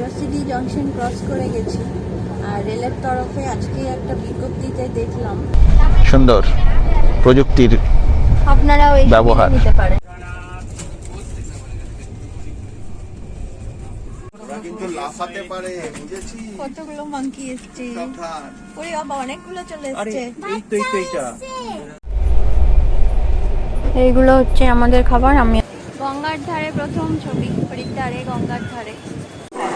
যশিডি junction cross করে গেছি। আর রেলের তরফে আজকে একটা বিজ্ঞপ্তিতে দেখলাম। সুন্দর প্রযুক্তির আপনারাও এই ব্যবহার। নিতে পারেন। কিন্তু লাফাতে পারে বুঝেছি? কতগুলো মাংকি এসছে। ওরে বাবা অনেকগুলো চলে এসছে। এই তো এই তো এইটা। এইগুলো হচ্ছে আমাদের খাবার আমি গঙ্গার ধারে প্রথম ছবি হরিদ্বারে গঙ্গার ধারে।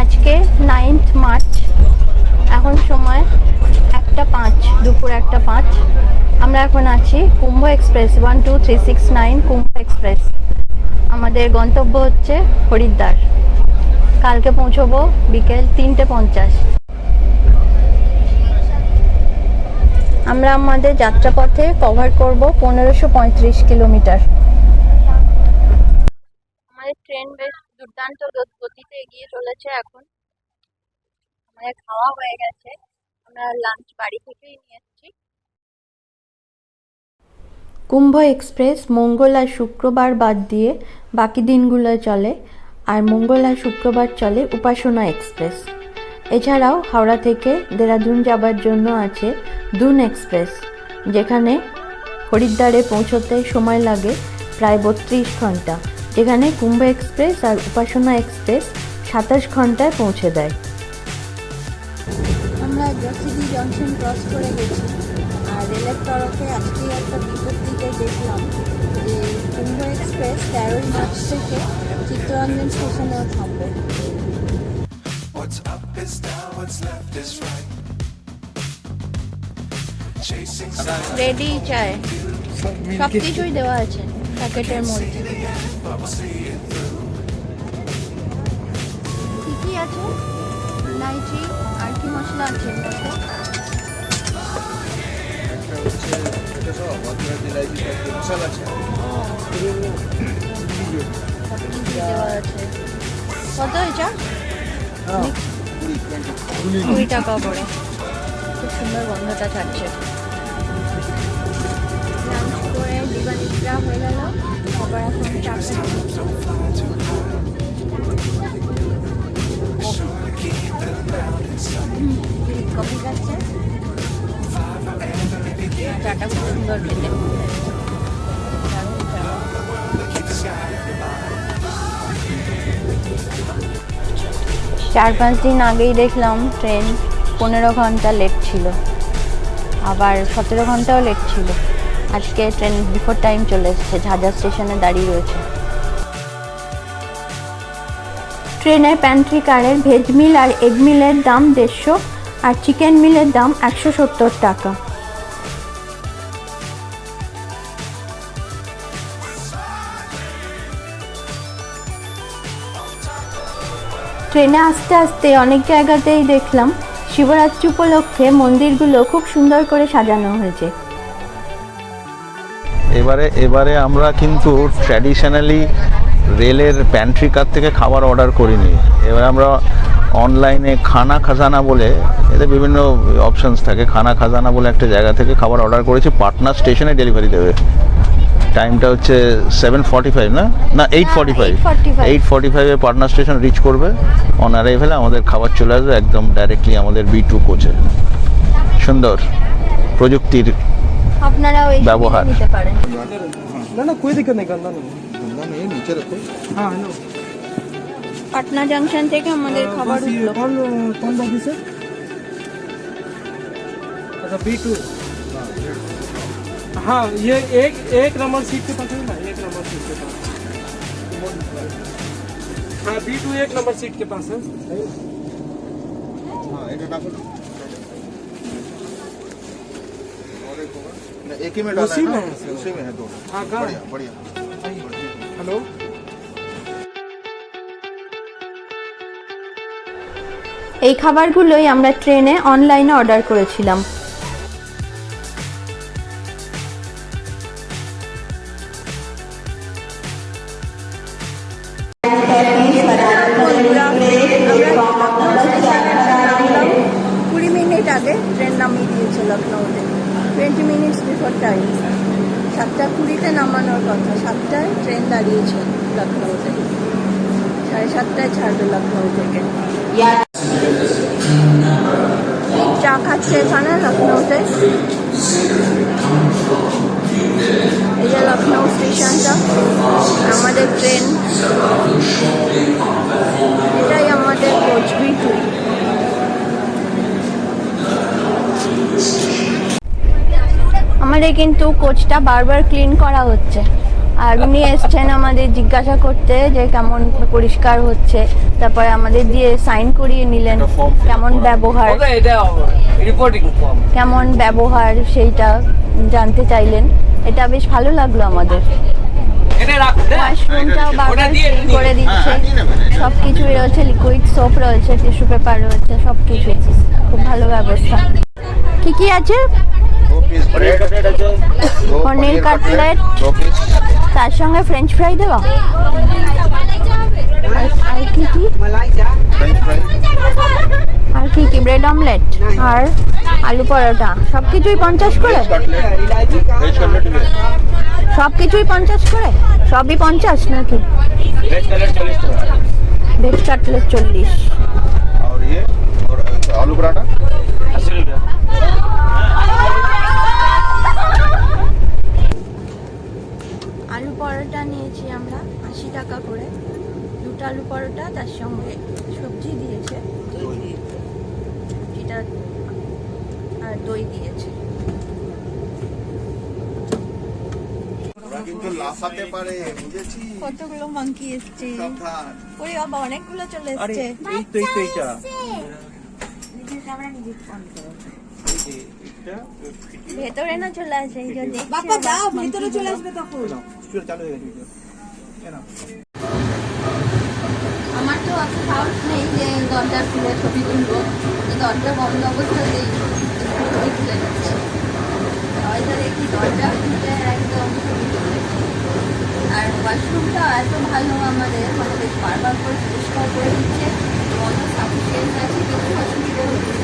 আজকে নাইন্থ মার্চ এখন সময় একটা পাঁচ দুপুর একটা পাঁচ আমরা এখন আছি Kumbh express one two three six nine Kumbh express আমাদের গন্তব্য হচ্ছে হরিদ্বার। কালকে পৌঁছবো বিকেল তিনটে পঞ্চাশ। আমরা আমাদের যাত্রাপথে কভার করব পনেরোশো পঁয়ত্রিশ কিলোমিটার। আমাদের ট্রেন বেশ দুর্দান্ত গতিতে এগিয়ে চলেছে এখন। আমাদের খাওয়া হয়ে গেছে। আমরা লাঞ্চ বাড়ি থেকেই নিয়ে কুম্ভ এক্সপ্রেস মঙ্গল আর শুক্রবার বাদ দিয়ে বাকি দিনগুলো চলে, আর মঙ্গল আর শুক্রবার চলে উপাসনা এক্সপ্রেস। এছাড়াও হাওড়া থেকে দেরাদুন যাবার জন্য আছে দুন এক্সপ্রেস, যেখানে হরিদ্বারে পৌঁছতে সময় লাগে প্রায় বত্রিশ ঘণ্টা যেখানে কুম্ভ এক্সপ্রেস আর উপাসনা এক্সপ্রেস সাতাশ ঘন্টায় পৌঁছে দেয়। আমরা জংশন ক্রস করে গেছি। রেলের তরফে আজকে একটা বিজ্ঞপ্তিতে দেখলাম যে কুম্ভ এক্সপ্রেস তেরোই মার্চ থেকে চিত্তরঞ্জন স্টেশনেও থামবে। What's up is down, what's left is right. Ready চায় সব কিছুই দেওয়া আছে প্যাকেটের মধ্যে। কি কি আছে? ইলাইচি আর কি মশলা আছে? আছে দেওয়া আছে। কত এটা কুড়ি টাকা। করে। খুব সুন্দর গন্ধটা করে দিবানিদ্রা হয়ে গেল। আবার এখন কফি খাচ্ছে। চাটা খুব সুন্দর খেতে চার পাঁচ দিন আগেই দেখলাম ট্রেন পনেরো ঘণ্টা লেট ছিল। আবার সতেরো ঘন্টাও লেট ছিল। আজকে ট্রেন বিফোর টাইম চলে এসেছে ঝাঝা স্টেশনে দাঁড়িয়ে রয়েছে। ট্রেনের প্যান্ট্রি কারের ভেজ মিল আর এগ মিলের দাম দেড়শো আর চিকেন মিলের দাম একশো সত্তর টাকা। ট্রেনে আস্তে আস্তে অনেক জায়গাতেই দেখলাম শিবরাত্রি উপলক্ষে মন্দিরগুলো খুব সুন্দর করে সাজানো হয়েছে। এবারে এবারে আমরা কিন্তু ট্র্যাডিশনালি রেলের প্যান্ট্রি কার থেকে খাবার অর্ডার করিনি। এবারে আমরা অনলাইনে খানা খাজানা বলে, এতে বিভিন্ন অপশনস থাকে। খানা খাজানা বলে একটা জায়গা থেকে খাবার অর্ডার করেছি, পাটনা স্টেশনে ডেলিভারি দেবে। টাইমটা হচ্ছে সেভেন ফর্টি ফাইভ না না eight forty five eight forty ফাইভে পাটনা স্টেশন রিচ করবে। অন অ্যারাইভেলে আমাদের খাবার চলে আসবে একদম ডাইরেক্টলি আমাদের বি টু কোচে সুন্দর প্রযুক্তির ব্যবহার। পাটনা জাংশন থেকে আমাদের খাবার উঠল। কোন আচ্ছা বি টু हाँ ये एक एक नंबर सीट के पास है ना एक नंबर सीट के पास हाँ बी टू एक नंबर सीट के पास है হ্যাঁ এটা রাখো না। और एक होगा ना, एक ही में डाला उसी है ना में है, उसी में है दोनों हाँ कहाँ बढ़िया बढ़िया हेलो এই খাবারগুলোই আমরা ট্রেনে অনলাইনে অর্ডার করেছিলাম বিফোর টাইম সাতটা কুড়িতে নামানোর কথা। সাতটায় ট্রেন দাঁড়িয়েছে লখনৌতে সাড়ে সাতটায় ছাড়বে লখনৌ থেকে। চা খাচ্ছে এখানে লখনৌতে এই যে লখনৌ স্টেশনটা, আমাদের ট্রেন আমাদের কিন্তু কোচটা বারবার ক্লিন করা হচ্ছে। আর উনি এসছেন আমাদের জিজ্ঞাসা করতে যে কেমন পরিষ্কার হচ্ছে। তারপরে আমাদের দিয়ে সাইন করিয়ে নিলেন কেমন ব্যবহার। এটা রিপোর্টিং ফর্ম কেমন ব্যবহার সেইটা জানতে চাইলেন। এটা বেশ ভালো লাগল আমাদের। এটা রাখ বারবার করে দিচ্ছে। সব কিছুই রয়েছে লিকুইড সোপ রয়েছে টিস্যু পেপার রয়েছে সব কিছুই খুব ভালো ব্যবস্থা। কি কি আছে? পনির কাটলেট, তার সঙ্গে ফ্রেঞ্চ ফ্রাই দেওয়া। আর কি কি? আর কি কি? ব্রেড অমলেট আর আলু পরোটা। সব কিছুই পঞ্চাশ করে? সব কিছুই পঞ্চাশ করে? সবই পঞ্চাশ নাকি? ভেজ কাটলেট চল্লিশ। ইয়ে, আলু পরাঠা লাফাতে পারে বুঝেছি। কতগুলো মাংকি এসছে। সাবধান। ওই বাবা অনেকগুলো চলে এসছে। এই তো এই তো এইটা। ভেতরে না চলে আসে এই জন্য। বাবা দাও ভিতরে চলে আসবে তখন। চালু হয়ে গেছে আমার তো অত সাহস নেই যে দরজা খুলে ছবি তুলবো। তো দরজা বন্ধ অবস্থাতেই ছবি তুলে নিচ্ছি। হয়তো দেখি দরজা খুলে একদম ছবি তুলে আর ওয়াশরুমটা এত ভালো আমাদের মানে বেশ বারবার করে পরিষ্কার করে দিচ্ছে অত সাফিসিয়েন্ট আছে, কিছু অসুবিধা হচ্ছে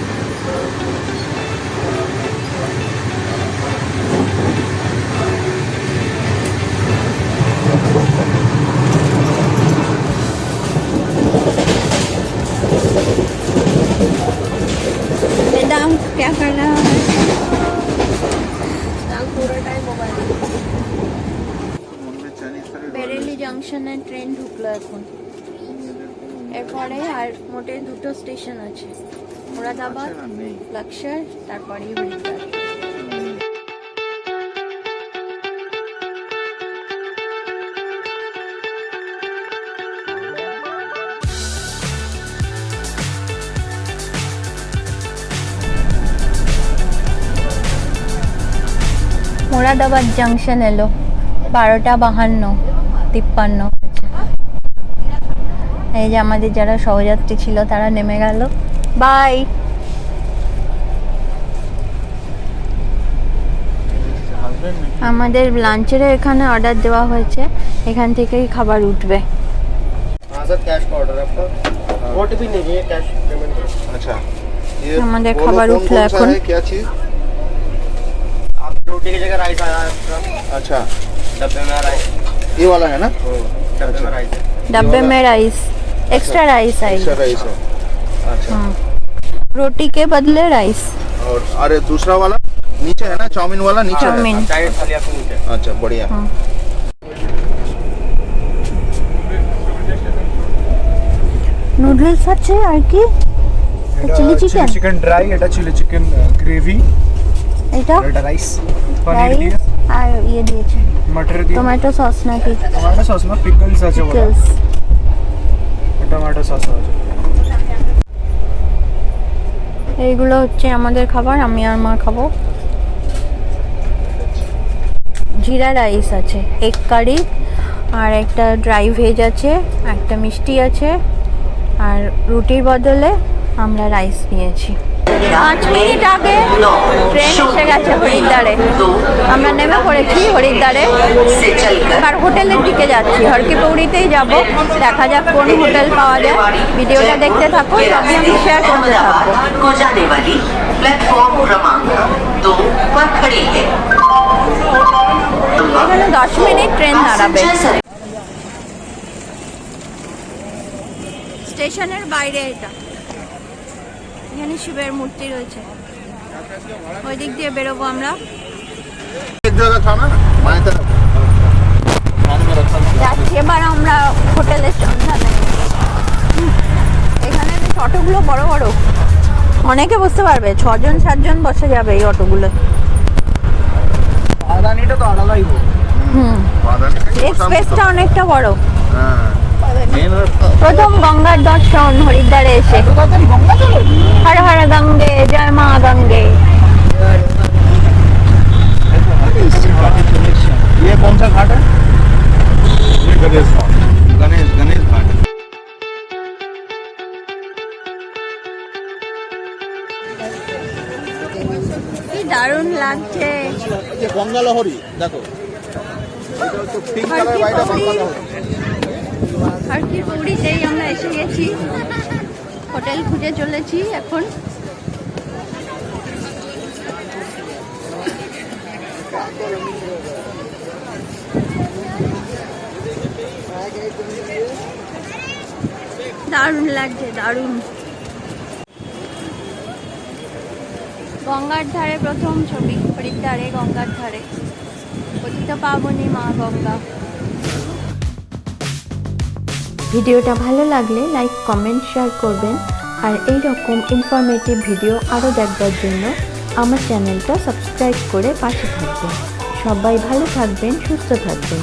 এরপরে আর মোটে দুটো স্টেশন আছে। মোরাদাবাদ লাক্সার তারপরে হরিদ্বার। মোরাদাবাদ জাংশন এলো বারোটা বাহান্ন তিপ্পান্ন। এই যে আমাদের যারা সহযাত্রী ছিল তারা নেমে গেল বাই আমাদের লাঞ্চেরও এখানে অর্ডার দেওয়া হয়েছে এখান থেকেই খাবার উঠবে हाँ सर कैश का ऑर्डर आपका ওটিপি নেই ये कैश पेमेंट अच्छा ये हमारे बोलो खबर कौन- उठला कौन सा এখন। है, क्या चीज आप रोटी की जगह राइस आया आपका अच्छा डब्बे में राइस ये वाला है ना डब्बे में राइस है डब्बे में राइस एक्स्ट्रा राइस आई एक्स्ट्रा राइस है अच्छा रोटी के बदले राइस और अरे दूसरा वाला नीचे है ना चाउमीन वाला नीचे है चाउमीन चाय थाली आपको नीचे अच्छा बढ़िया নুডলস আছে আর কি চিলি চিকেন চিকেন ড্রাই এটা চিলি চিকেন গ্রেভি এটা এটা রাইস পনির দিয়ে রাইস আর ইয়ে দিয়েছে মটর দিয়ে টমেটো সস নাকি টমেটো সস না পিকলস আছে বড় পিকলস টমেটো সস এইগুলো হচ্ছে আমাদের খাবার, আমি আর মা খাব। জিরা রাইস আছে এক কারি আর একটা ড্রাই ভেজ আছে, একটা মিষ্টি আছে, আর রুটির বদলে আমরা রাইস নিয়েছি। পাঁচ মিনিট আগে ট্রেন এসে গেছে হরিদ্বারে। আমরা নেমে পড়েছি হরিদ্বারে। এবার হোটেলের দিকে যাচ্ছি। হরকি পৌড়িতেই যাব। দেখা যাক কোন হোটেল পাওয়া যায়। ভিডিওটা দেখতে থাকো সবই আমি শেয়ার করতে থাকব এখানে দশ মিনিট ট্রেন দাঁড়াবে। স্টেশনের বাইরে এটা। এখানে শিবের মূর্তি রয়েছে। ওই দিক দিয়ে বেরোবো আমরা। যাচ্ছি এবার আমরা হোটেলের সন্ধানে। এখানে অটোগুলো বড় বড় অনেকে বসতে পারবে ছজন সাতজন বসে যাবে এই অটোগুলো। আদানিটা তো আলাদাই হুম। এক্সপ্রেসটা অনেকটা বড়। মেন প্রথম গঙ্গার দর্শন হরিদ্বারে এসে। গঙ্গা লহরী দেখো আমরা এসে গেছি হোটেল খুঁজে চলেছি এখন। দারুণ লাগছে দারুণ। গঙ্গার ধারে প্রথম ছবি হরিদ্বারে গঙ্গার ধারে। পতিত পাবনী মা গঙ্গা। ভিডিওটা ভালো লাগলে লাইক, কমেন্ট, শেয়ার করবেন। আর এই রকম ইনফরমেটিভ ভিডিও আরও দেখবার জন্য আমার চ্যানেলটা সাবস্ক্রাইব করে পাশে থাকবেন। সবাই ভালো থাকবেন, সুস্থ থাকবেন।